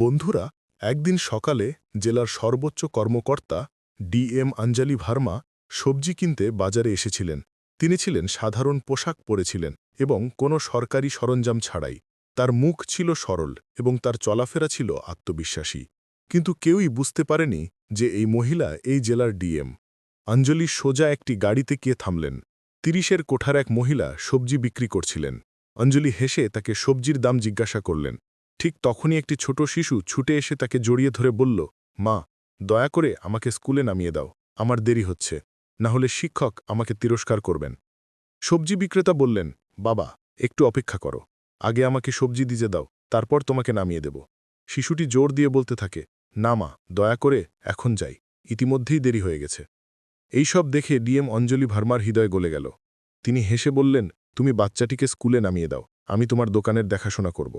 বন্ধুরা, একদিন সকালে জেলার সর্বোচ্চ কর্মকর্তা ডিএম আঞ্জালি ভার্মা সবজি কিনতে বাজারে এসেছিলেন। তিনি ছিলেন সাধারণ পোশাক পরেছিলেন এবং কোনো সরকারি সরঞ্জাম ছাড়াই। তার মুখ ছিল সরল এবং তার চলাফেরা ছিল আত্মবিশ্বাসী। কিন্তু কেউই বুঝতে পারেনি যে এই মহিলা এই জেলার ডিএম অঞ্জলি সোজা একটি গাড়িতে গিয়ে থামলেন। তিরিশের কোঠার এক মহিলা সবজি বিক্রি করছিলেন। অঞ্জলি হেসে তাকে সবজির দাম জিজ্ঞাসা করলেন ঠিক তখনই একটি ছোট শিশু ছুটে এসে তাকে জড়িয়ে ধরে বলল, মা, দয়া করে আমাকে স্কুলে নামিয়ে দাও, আমার দেরি হচ্ছে। না হলে শিক্ষক আমাকে তিরস্কার করবেন। সবজি বিক্রেতা বললেন, বাবা, একটু অপেক্ষা করো। আগে আমাকে সবজি দিতে দাও, তারপর তোমাকে নামিয়ে দেব। শিশুটি জোর দিয়ে বলতে থাকে, না মা, দয়া করে এখন যাই, ইতিমধ্যেই দেরি হয়ে গেছে। এই সব দেখে ডিএম অঞ্জলি ভার্মার হৃদয় গলে গেল। তিনি হেসে বললেন, তুমি বাচ্চাটিকে স্কুলে নামিয়ে দাও, আমি তোমার দোকানের দেখাশোনা করব।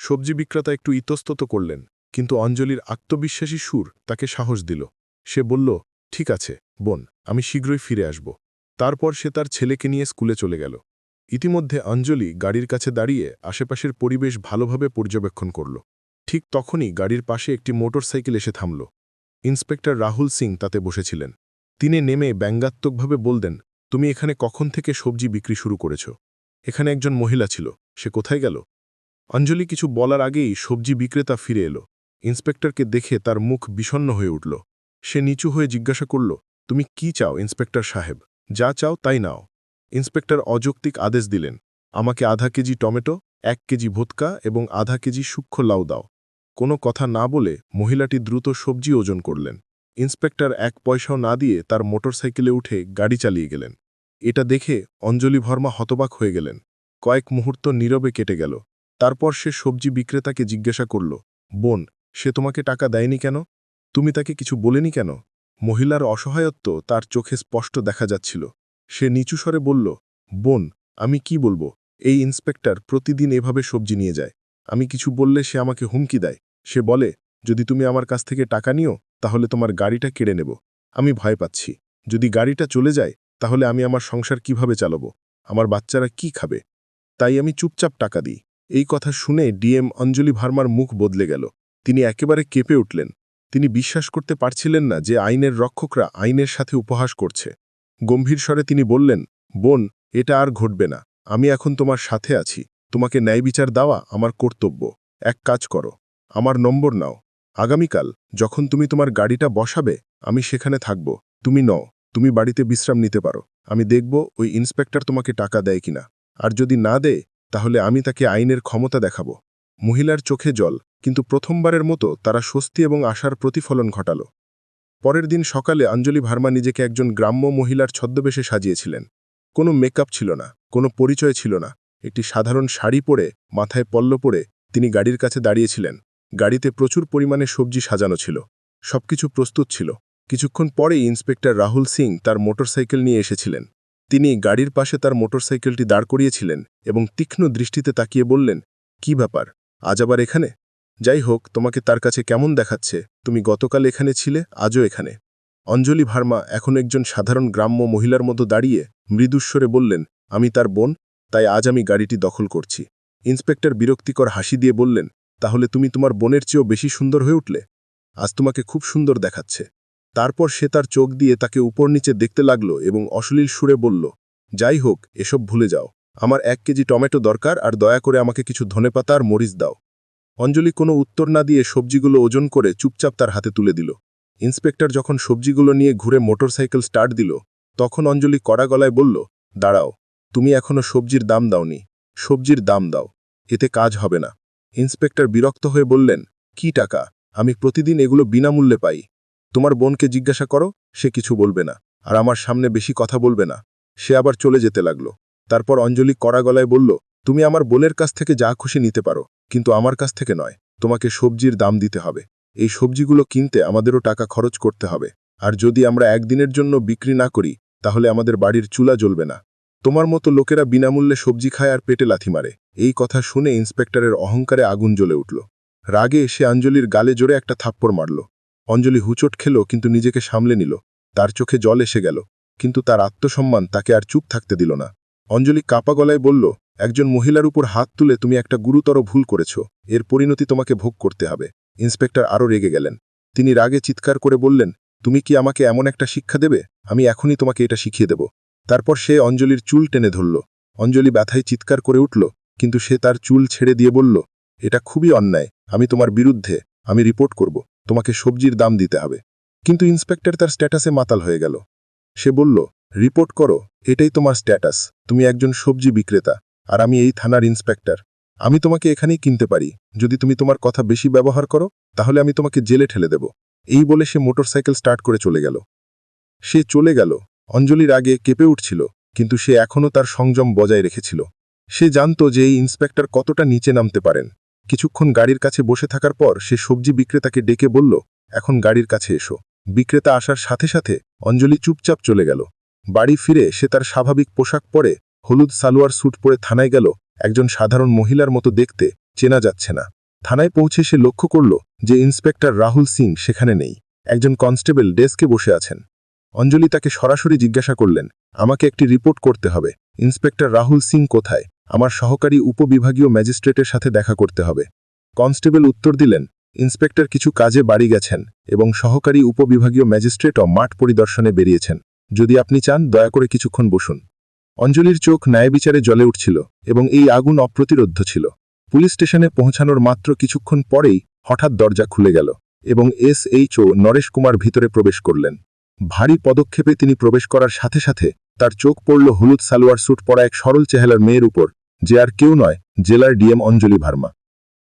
সবজি বিক্রেতা একটু ইতস্তত করলেন, কিন্তু অঞ্জলির আত্মবিশ্বাসী সুর তাকে সাহস দিল। সে বলল, ঠিক আছে, বোন, আমি শীঘ্রই ফিরে আসব। তারপর সে তার ছেলেকে নিয়ে স্কুলে চলে গেল। ইতিমধ্যে অঞ্জলি গাড়ির কাছে দাঁড়িয়ে আশেপাশের পরিবেশ ভালোভাবে পর্যবেক্ষণ করল। ঠিক তখনই গাড়ির পাশে একটি মোটরসাইকেল এসে থামল। ইন্সপেক্টর রাহুল সিং তাতে বসেছিলেন। তিনি নেমে ব্যঙ্গাত্মকভাবে বলতেন তুমি এখানে কখন থেকে সবজি বিক্রি শুরু করেছ? এখানে একজন মহিলা ছিল, সে কোথায় গেল? অঞ্জলি কিছু বলার আগেই সবজি বিক্রেতা ফিরে এলো। ইন্সপেক্টরকে দেখে তার মুখ বিষণ্ণ হয়ে উঠল। সে নিচু হয়ে জিজ্ঞাসা করল, তুমি কি চাও, ইন্সপেক্টর সাহেব? যা চাও তাই নাও। ইন্সপেক্টর অযৌক্তিক আদেশ দিলেন, আমাকে আধা কেজি টমেটো, এক কেজি ভোটকা এবং আধা কেজি সূক্ষ্ম লাউ দাও। কোনো কথা না বলে মহিলাটি দ্রুত সবজি ওজন করলেন। ইন্সপেক্টর এক পয়সাও না দিয়ে তার মোটরসাইকেলে উঠে গাড়ি চালিয়ে গেলেন। এটা দেখে অঞ্জলি ভর্মা হতবাক হয়ে গেলেন। কয়েক মুহূর্ত নীরবে কেটে গেল। তারপর সে সবজি বিক্রেতাকে জিজ্ঞাসা করল, বোন, সে তোমাকে টাকা দেয়নি কেন? তুমি তাকে কিছু বলেনি কেন? মহিলার অসহায়ত্ব তার চোখে স্পষ্ট দেখা যাচ্ছিল। সে নিচু স্বরে বলল, বোন, আমি কি বলব? এই ইন্সপেক্টর প্রতিদিন এভাবে সবজি নিয়ে যায়। আমি কিছু বললে সে আমাকে হুমকি দেয়। সে বলে, যদি তুমি আমার কাছ থেকে টাকা নিও, তাহলে তোমার গাড়িটা কেড়ে নেব। আমি ভয় পাচ্ছি। যদি গাড়িটা চলে যায়, তাহলে আমি আমার সংসার কীভাবে চালাবো? আমার বাচ্চারা কি খাবে? তাই আমি চুপচাপ টাকা দিই। এই কথা শুনে ডিএম অঞ্জলি ভার্মার মুখ বদলে গেল। তিনি একেবারে কেঁপে উঠলেন। তিনি বিশ্বাস করতে পারছিলেন না যে আইনের রক্ষকরা আইনের সাথে উপহাস করছে। গম্ভীর স্বরে তিনি বললেন, বোন, এটা আর ঘটবে না। আমি এখন তোমার সাথে আছি। তোমাকে ন্যায় বিচার দেওয়া আমার কর্তব্য। এক কাজ করো। আমার নম্বর নাও। আগামীকাল, যখন তুমি তোমার গাড়িটা বসাবে, আমি সেখানে থাকব। তুমি নও। তুমি বাড়িতে বিশ্রাম নিতে পারো। আমি দেখব ওই ইন্সপেক্টর তোমাকে টাকা দেয় কিনা। আর যদি না দেয় তাহলে আমি তাকে আইনের ক্ষমতা দেখাব। মহিলার চোখে জল, কিন্তু প্রথমবারের মতো তারা স্বস্তি এবং আশার প্রতিফলন ঘটাল। পরের দিন সকালে অঞ্জলি ভার্মা নিজেকে একজন গ্রাম্য মহিলার ছদ্মবেশে সাজিয়েছিলেন। কোনো মেকআপ ছিল না, কোনো পরিচয় ছিল না। একটি সাধারণ শাড়ি পরে, মাথায় পল্ল পরে তিনি গাড়ির কাছে দাঁড়িয়েছিলেন। গাড়িতে প্রচুর পরিমাণে সবজি সাজানো ছিল। সবকিছু প্রস্তুত ছিল। কিছুক্ষণ পরেই ইন্সপেক্টর রাহুল সিং তার মোটরসাইকেল নিয়ে এসেছিলেন। তিনি গাড়ির পাশে তার মোটরসাইকেলটি দাঁড় করিয়েছিলেন এবং তীক্ষ্ণ দৃষ্টিতে তাকিয়ে বললেন, কি ব্যাপার? আজ আবার এখানে? যাই হোক, তোমাকে তার কাছে কেমন দেখাচ্ছে? তুমি গতকাল এখানে ছিলে, আজও এখানে। অঞ্জলি ভার্মা এখন একজন সাধারণ গ্রাম্য মহিলার মতো দাঁড়িয়ে মৃদুস্বরে বললেন, আমি তার বোন, তাই আজ আমি গাড়িটি দখল করছি। ইন্সপেক্টর বিরক্তিকর হাসি দিয়ে বললেন, তাহলে তুমি তোমার বোনের চেয়েও বেশি সুন্দর হয়ে উঠলে? আজ তোমাকে খুব সুন্দর দেখাচ্ছে। তারপর সে তার চোখ দিয়ে তাকে উপর নিচে দেখতে লাগল এবং অশ্লীল সুরে বলল, যাই হোক, এসব ভুলে যাও। আমার এক কেজি টমেটো দরকার আর দয়া করে আমাকে কিছু ধনেপাতা আর মরিচ দাও অঞ্জলি কোনো উত্তর না দিয়ে সবজিগুলো ওজন করে চুপচাপ তার হাতে তুলে দিল। ইন্সপেক্টর যখন সবজিগুলো নিয়ে ঘুরে মোটরসাইকেল স্টার্ট দিল, তখন অঞ্জলি কড়া গলায় বলল, দাঁড়াও, তুমি এখনও সবজির দাম দাওনি। সবজির দাম দাও, এতে কাজ হবে না ইন্সপেক্টর বিরক্ত হয়ে বললেন, কি টাকা? আমি প্রতিদিন এগুলো বিনামূল্যে পাই। তোমার বোনকে জিজ্ঞাসা করো, সে কিছু বলবে না। আর আমার সামনে বেশি কথা বলবে না। সে আবার চলে যেতে লাগল। তারপর অঞ্জলি কড়া গলায় বলল, তুমি আমার বোনের কাছ থেকে যা খুশি নিতে পারো, কিন্তু আমার কাছ থেকে নয়। তোমাকে সবজির দাম দিতে হবে। এই সবজিগুলো কিনতে আমাদেরও টাকা খরচ করতে হবে। আর যদি আমরা একদিনের জন্য বিক্রি না করি, তাহলে আমাদের বাড়ির চুলা জ্বলবে না। তোমার মতো লোকেরা বিনামূল্যে সবজি খায় আর পেটে লাথি মারে। এই কথা শুনে ইন্সপেক্টরের অহংকারে আগুন জ্বলে উঠল। রাগে সে অঞ্জলির গালে জোরে একটা থাপ্পড় মারল। অঞ্জলি হুচট খেল, কিন্তু নিজেকে সামলে নিল। তার চোখে জল এসে গেল, কিন্তু তার আত্মসম্মান তাকে আর চুপ থাকতে দিল না। অঞ্জলি কাপা গলায় বলল, একজন মহিলার উপর হাত তুলে তুমি একটা গুরুতর ভুল করেছ। এর পরিণতি তোমাকে ভোগ করতে হবে। ইন্সপেক্টর আরও রেগে গেলেন। তিনি রাগে চিৎকার করে বললেন, তুমি কি আমাকে এমন একটা শিক্ষা দেবে? আমি এখনই তোমাকে এটা শিখিয়ে দেব। তারপর সে অঞ্জলির চুল টেনে ধরল। অঞ্জলি ব্যথায় চিৎকার করে উঠল, কিন্তু সে তার চুল ছেড়ে দিয়ে বলল, এটা খুবই অন্যায়। আমি তোমার বিরুদ্ধে, আমি রিপোর্ট করব। তোমাকে সবজির দাম দিতে হবে। কিন্তু ইন্সপেক্টর তার স্ট্যাটাসে মাতাল হয়ে গেল। সে বলল, রিপোর্ট করো, এটাই তোমার স্ট্যাটাস। তুমি একজন সবজি বিক্রেতা, আর আমি এই থানার ইন্সপেক্টর। আমি তোমাকে এখানেই কিনতে পারি। যদি তুমি তোমার কথা বেশি ব্যবহার করো, তাহলে আমি তোমাকে জেলে ঠেলে দেব। এই বলে সে মোটরসাইকেল স্টার্ট করে চলে গেল। সে চলে গেল। অঞ্জলির আগে কেঁপে উঠছিল, কিন্তু সে এখনও তার সংযম বজায় রেখেছিল। সে জানত যে এই ইন্সপেক্টর কতটা নিচে নামতে পারেন। কিছুক্ষণ গাড়ির কাছে বসে থাকার পর সে সবজি বিক্রেতাকে ডেকে বলল, এখন গাড়ির কাছে এসো। বিক্রেতা আসার সাথে সাথে অঞ্জলি চুপচাপ চলে গেল। বাড়ি ফিরে সে তার স্বাভাবিক পোশাক পরে হলুদ সালোয়ার স্যুট পরে থানায় গেল। একজন সাধারণ মহিলার মতো দেখতে চেনা যাচ্ছে না। থানায় পৌঁছে সে লক্ষ্য করল যে ইন্সপেক্টর রাহুল সিং সেখানে নেই। একজন কনস্টেবল ডেস্কে বসে আছেন। অঞ্জলি তাকে সরাসরি জিজ্ঞাসা করলেন, আমাকে একটি রিপোর্ট করতে হবে। ইন্সপেক্টর রাহুল সিং কোথায়? আমার সহকারী উপবিভাগীয় ম্যাজিস্ট্রেটের সাথে দেখা করতে হবে। কনস্টেবল উত্তর দিলেন, ইন্সপেক্টর কিছু কাজে বাড়ি গেছেন এবং সহকারী উপবিভাগীয় ম্যাজিস্ট্রেটও মাঠ পরিদর্শনে বেরিয়েছেন। যদি আপনি চান, দয়া করে কিছুক্ষণ বসুন। অঞ্জলির চোখ ন্যায় বিচারে জ্বলে উঠছিল এবং এই আগুন অপ্রতিরোধ্য ছিল। পুলিশ স্টেশনে পৌঁছানোর মাত্র কিছুক্ষণ পরেই হঠাৎ দরজা খুলে গেল এবং এস এইচও নরেশ কুমার ভিতরে প্রবেশ করলেন। ভারী পদক্ষেপে তিনি প্রবেশ করার সাথে সাথে তার চোখ পড়ল হলুদ সালোয়ার স্যুট পরা এক সরল চেহালার মেয়ের উপর। যে আর কেউ নয়, জেলার ডিএম অঞ্জলি ভার্মা।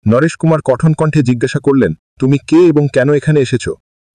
নরেশ কুমার কঠন কণ্ঠে জিজ্ঞাসা করলেন, তুমি কে এবং কেন এখানে এসেছ?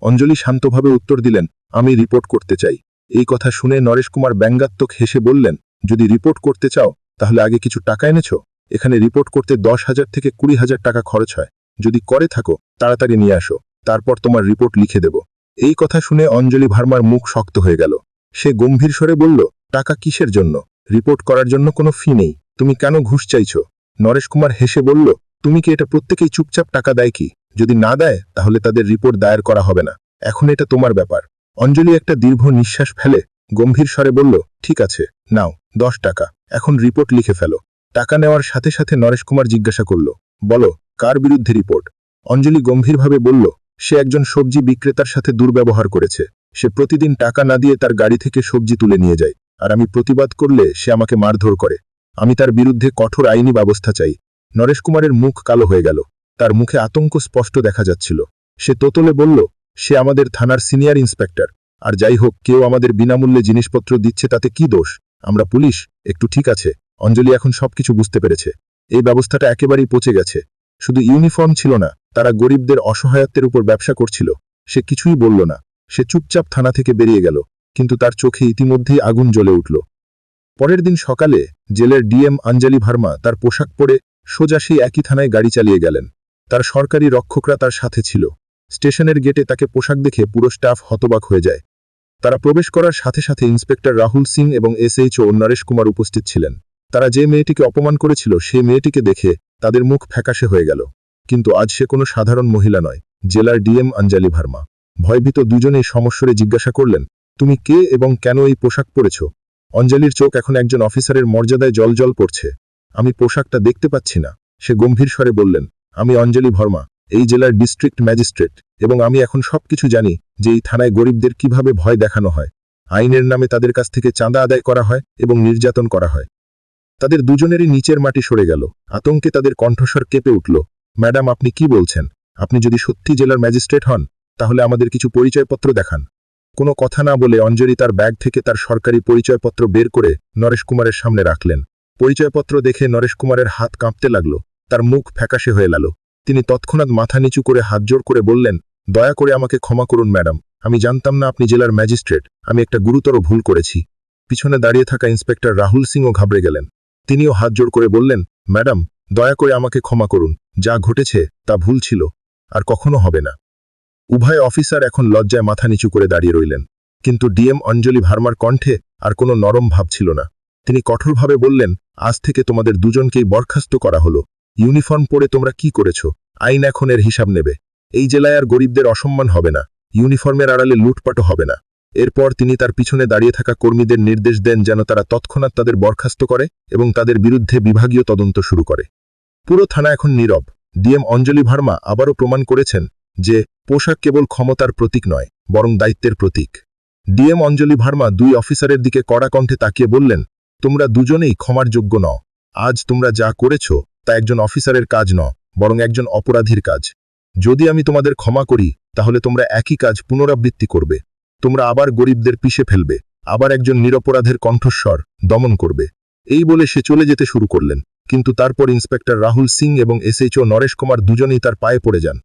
অঞ্জলি শান্তভাবে উত্তর দিলেন, আমি রিপোর্ট করতে চাই। এই কথা শুনে নরেশ কুমার ব্যঙ্গাত্মক হেসে বললেন, যদি রিপোর্ট করতে চাও, তাহলে আগে কিছু টাকা এনেছ? এখানে রিপোর্ট করতে দশ হাজার থেকে কুড়ি হাজার টাকা খরচ হয়। যদি করে থাকো, তাড়াতাড়ি নিয়ে আসো, তারপর তোমার রিপোর্ট লিখে দেব। এই কথা শুনে অঞ্জলি ভার্মার মুখ শক্ত হয়ে গেল। সে গম্ভীর স্বরে বলল, টাকা কিসের জন্য? রিপোর্ট করার জন্য কোনো ফি নেই। তুমি কেন ঘুষ চাইছ? নরেশ কুমার হেসে বলল, তুমি কি এটা প্রত্যেকেই চুপচাপ টাকা দেয় কি? যদি না দেয়, তাহলে তাদের রিপোর্ট দায়ের করা হবে না। এখন এটা তোমার ব্যাপার। অঞ্জলি একটা দীর্ঘ নিঃশ্বাস ফেলে গম্ভীর স্বরে বলল, ঠিক আছে, নাও, দশ টাকা। এখন রিপোর্ট লিখে ফেলো। টাকা নেওয়ার সাথে সাথে নরেশ কুমার জিজ্ঞাসা করল, বলো, কার বিরুদ্ধে রিপোর্ট? অঞ্জলি গম্ভীরভাবে বলল, সে একজন সবজি বিক্রেতার সাথে দুর্ব্যবহার করেছে। সে প্রতিদিন টাকা না দিয়ে তার গাড়ি থেকে সবজি তুলে নিয়ে যায়। আর আমি প্রতিবাদ করলে সে আমাকে মারধর করে। আমি তার বিরুদ্ধে কঠোর আইনি ব্যবস্থা চাই। নরেশ কুমারের মুখ কালো হয়ে গেল। তার মুখে আতঙ্ক স্পষ্ট দেখা যাচ্ছিল। সে তোতলে বলল, সে আমাদের থানার সিনিয়র ইন্সপেক্টর। আর যাই হোক, কেউ আমাদের বিনামূল্যে জিনিসপত্র দিচ্ছে তাতে কি দোষ? আমরা পুলিশ, একটু ঠিক আছে। অঞ্জলি এখন সবকিছু বুঝতে পেরেছে। এই ব্যবস্থাটা একেবারেই পচে গেছে। শুধু ইউনিফর্ম ছিল না, তারা গরিবদের অসহায়ত্বের উপর ব্যবসা করছিল। সে কিছুই বলল না। সে চুপচাপ থানা থেকে বেরিয়ে গেল। কিন্তু তার চোখে ইতিমধ্যেই আগুন জ্বলে উঠল। পরের দিন সকালে জেলের ডিএম আঞ্জালি ভার্মা তার পোশাক পরে সোজা সেই একই থানায় গাড়ি চালিয়ে গেলেন। তার সরকারি রক্ষকরা তার সাথে ছিল। স্টেশনের গেটে তাকে পোশাক দেখে পুরো স্টাফ হতবাক হয়ে যায়। তারা প্রবেশ করার সাথে সাথে ইন্সপেক্টর রাহুল সিং এবং এসএইচও নরেশ কুমার উপস্থিত ছিলেন। তারা যে মেয়েটিকে অপমান করেছিল সে মেয়েটিকে দেখে তাদের মুখ ফ্যাকাশে হয়ে গেল। কিন্তু আজ সে কোনো সাধারণ মহিলা নয়, জেলার ডিএম আঞ্জালি ভার্মা। ভয়ভীত দুজনেই সমস্বরে জিজ্ঞাসা করলেন, তুমি কে এবং কেন এই পোশাক পরেছ? অঞ্জলির চোখ এখন একজন অফিসারের মর্যাদায় জলজল পড়ছে আমি পোশাকটা দেখতে পাচ্ছি না। সে গম্ভীর স্বরে বললেন, আমি অঞ্জলি ভর্মা, এই জেলার ডিস্ট্রিক্ট ম্যাজিস্ট্রেট, এবং আমি এখন সবকিছু জানি যে এই থানায় গরিবদের কীভাবে ভয় দেখানো হয়, আইনের নামে তাদের কাছ থেকে চাঁদা আদায় করা হয় এবং নির্যাতন করা হয়। তাদের দুজনেরই নিচের মাটি সরে গেল। আতঙ্কে তাদের কণ্ঠস্বর কেঁপে উঠল। ম্যাডাম, আপনি কি বলছেন? আপনি যদি সত্যি জেলার ম্যাজিস্ট্রেট হন, তাহলে আমাদের কিছু পরিচয়পত্র দেখান। কোনো কথা না বলে অঞ্জলি তার ব্যাগ থেকে তার সরকারি পরিচয়পত্র বের করে নরেশ কুমারের সামনে রাখলেন। পরিচয়পত্র দেখে নরেশ কুমারের হাত কাঁপতে লাগল, তার মুখ ফ্যাকাশে হয়ে গেল। তিনি তৎক্ষণাৎ মাথা নিচু করে হাত জোর করে বললেন, দয়া করে আমাকে ক্ষমা করুন, ম্যাডাম। আমি জানতাম না আপনি জেলার ম্যাজিস্ট্রেট। আমি একটা গুরুতর ভুল করেছি। পিছনে দাঁড়িয়ে থাকা ইন্সপেক্টর রাহুল সিংও ঘাবড়ে গেলেন। তিনিও হাত জোর করে বললেন, ম্যাডাম, দয়া করে আমাকে ক্ষমা করুন। যা ঘটেছে তা ভুল ছিল, আর কখনো হবে না। উভয় অফিসার এখন লজ্জায় মাথা নিচু করে দাঁড়িয়ে রইলেন। কিন্তু ডিএম অঞ্জলি ভার্মার কণ্ঠে আর কোনো নরম ভাব ছিল না। তিনি কঠোরভাবে বললেন, আজ থেকে তোমাদের দুজনকেই বরখাস্ত করা হলো। ইউনিফর্ম পরে তোমরা কি করেছ? আইন এখন এর হিসাব নেবে। এই জেলায় আর গরিবদের অসম্মান হবে না। ইউনিফর্মের আড়ালে লুটপাটও হবে না। এরপর তিনি তার পিছনে দাঁড়িয়ে থাকা কর্মীদের নির্দেশ দেন যেন তারা তৎক্ষণাৎ তাদের বরখাস্ত করে এবং তাদের বিরুদ্ধে বিভাগীয় তদন্ত শুরু করে। পুরো থানা এখন নীরব। ডিএম অঞ্জলি ভার্মা আবারও প্রমাণ করেছেন যে পোশাক কেবল ক্ষমতার প্রতীক নয়, বরং দায়িত্বের প্রতীক। ডিএম অঞ্জলি ভার্মা দুই অফিসারের দিকে কড়া কণ্ঠে তাকিয়ে বললেন, তোমরা দুজনেই ক্ষমার যোগ্য নও। আজ তোমরা যা করেছ, তা একজন অফিসারের কাজ ন বরং একজন অপরাধীর কাজ। যদি আমি তোমাদের ক্ষমা করি, তাহলে তোমরা একই কাজ পুনরাবৃত্তি করবে। তোমরা আবার গরিবদের পিষে ফেলবে, আবার একজন নিরপরাধের কণ্ঠস্বর দমন করবে। এই বলে সে চলে যেতে শুরু করলেন, কিন্তু তারপর ইন্সপেক্টর রাহুল সিং এবং এসএইচও নরেশ কুমার দুজনেই তার পায়ে পড়ে যান।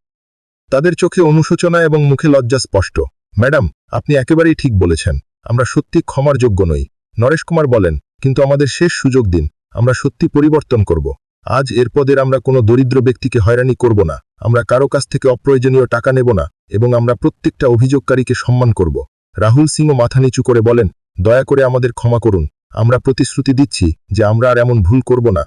তাদের চোখে অনুশোচনা এবং মুখে লজ্জা স্পষ্ট। ম্যাডাম, আপনি একেবারেই ঠিক বলেছেন। আমরা সত্যি ক্ষমার যোগ্য নই। নরেশ কুমার বলেন, কিন্তু আমাদের শেষ সুযোগ দিন। আমরা সত্যি পরিবর্তন করব। আজ এর পদের আমরা কোনো দরিদ্র ব্যক্তিকে হয়রানি করব না। আমরা কারও কাছ থেকে অপ্রয়োজনীয় টাকা নেব না এবং আমরা প্রত্যেকটা অভিযোগকারীকে সম্মান করব। রাহুল সিংও মাথা নিচু করে বলেন, দয়া করে আমাদের ক্ষমা করুন। আমরা প্রতিশ্রুতি দিচ্ছি যে আমরা আর এমন ভুল করব না।